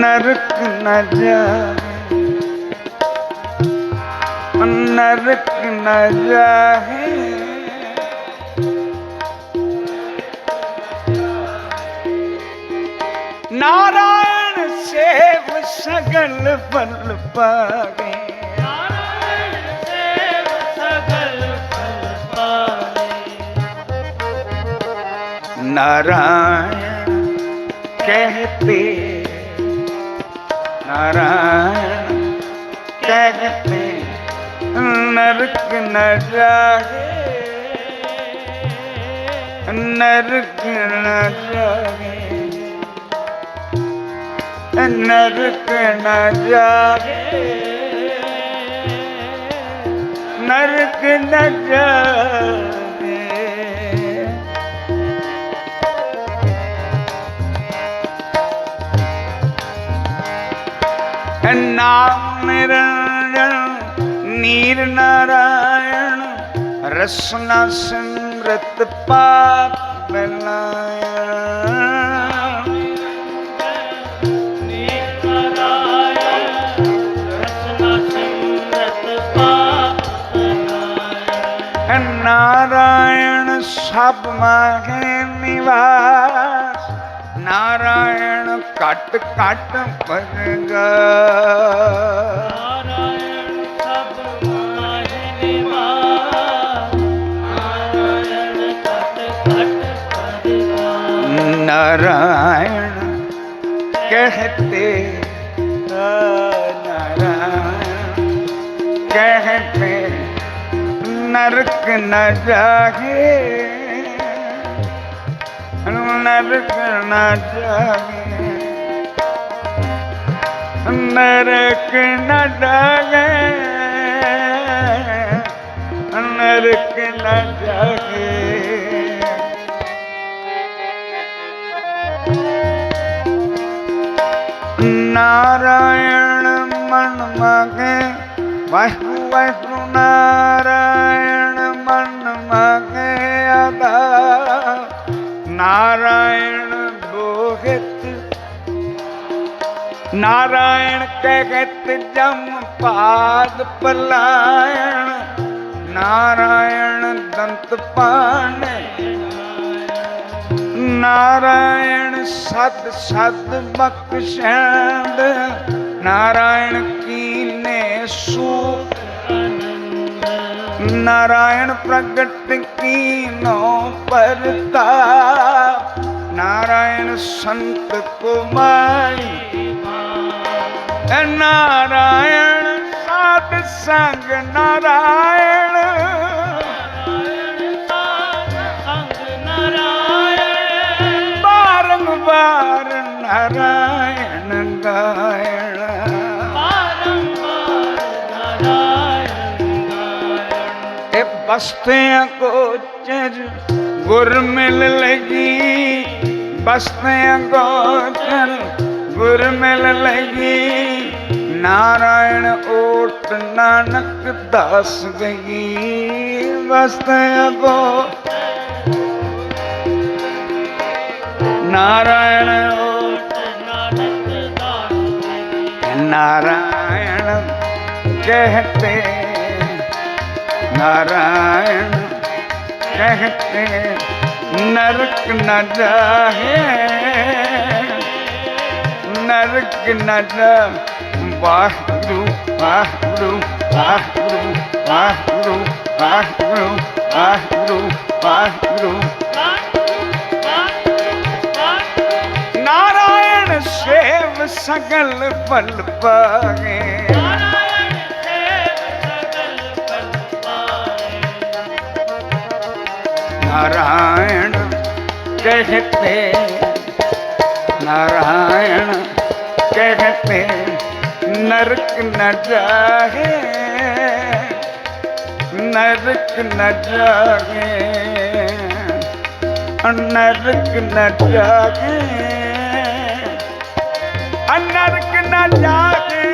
नरक न जा नरक न जाए। नारायण सेव सगल बल पागे नारायण कहते नारायण कहते नरक न जाए नरक न जाए नरक न जाए नरक न जाए ਨਾਮ ਨਿਰੰਜਨ ਨੀਰ ਨਾਰਾਇਣ ਰਸਨਾ ਸਿਮਰਤ ਪਾਪ ਬਲਾਇਆ ਨੀਕ ਨਾਰਾਇਣ ਸਭ ਮਾਹੇ ਨਿਵਾਸ। ਨਾਰਾਇਣ ਘਟ ਘਟ ਭਰਗ ਨਾਰਾਇਣ ਸਭ ਮਾਹੇ ਨਿਵਾ ਨਾਰਾਇਣ ਘਟ ਘਟ ਭਰਗ ਨਾਰਾਇਣ ਕਹਤੇ ਨਾਰਾਇਣ ਕਹਤੇ ਨਰਕ ਨ ਜਾਗੇ ਨਰਕ ਨਾ ਜਾਵੇ। ਨਰਕ ਨਾ ਜਾਵੇ। ਨਰਕ ਨਾ ਜਾਵੇ। ਨਾਰਾਇਣ ਮਨ ਮਗੇ। ਵਾਹਿਗੁਰੂ ਵਾਹਿਗੁਰੂ ਨਾਰਾਇਣ ਨਾਰਾਇਣ ਬੋਹਿਤ ਨਾਰਾਇਣ ਕਹਿਤ ਜਮ ਪਾਦ ਪਲਾਇਣ ਨਾਰਾਇਣ ਦੰਤ ਪਾਣੇ ਨਾਰਾਇਣ ਸਤ ਸਤ ਬਖਸ਼ੈਂਦ ਨਾਰਾਇਣ ਕੀ ਨਾਰਾਇਣ ਪ੍ਰਗਟ ਕੀਨੋ ਪਰਤਾ ਨਾਰਾਇਣ ਸੰਤ ਕੁਮਾਈ। ਨਾਰਾਇਣ ਸਾਧ ਸੰਗ ਨਾਰਾਇਣ। ਬਸਤਿਆਂ ਕੋਚਰ ਗੁਰ ਮਿਲ ਲਗੀ, ਬਸਤਿਆਂ ਕੋਚਰ ਗੁਰ ਮਿਲ ਲਗੀ। ਨਾਰਾਇਣ ਓਟ ਨਾਨਕ ਦਾਸ ਗਈ, ਬਸਤਿਆਂ ਕੋ। ਨਾਰਾਇਣ ਓਟ ਨਾਨਕ ਦਾਸ ਨਾਰਾਇਣ ਕਹਤੇ ਧਾਰਨ ਰਹਤੇ ਨਰਕ ਨ ਜਾਹੇ, ਨਰਕ ਨ ਜਾ ਵਾਹਿਗੁਰੂ ਵਾਹਿਗੁਰੂ ਵਾਹਿਗੁਰੂ ਵਾਹਿਗੁਰੂ ਵਾਹਿਗੁਰੂ ਵਾਹਿਗੁਰੂ ਵਾਹਿਗੁਰੂ। ਨਾਰਾਇਣ ਸੇਵ ਸਗਲ ਭਲ ਪਾਏ नारायण कहते नारायण कहते नरक न जागे नरक न जागे नरक न जागे नरक न जागे